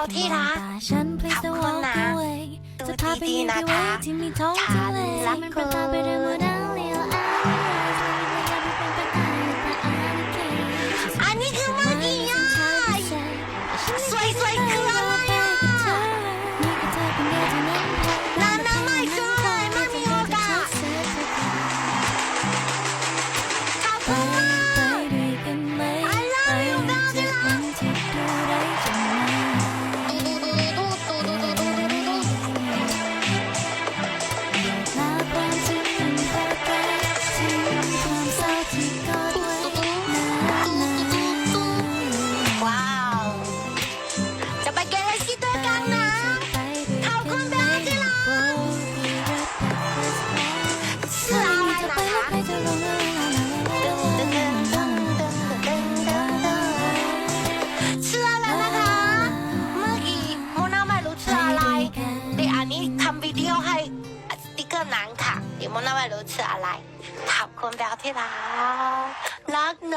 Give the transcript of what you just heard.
แล้วที่รักขอบคุณนะดูดีๆนะคะฉันรักคุณอันนี้คืออะสวสวยคืออะไรนานาไม่คืออะไมามีโอกาสขอบคุณ ให้一个南卡有没有那么如此而来？好，坤不要听啦，那呢？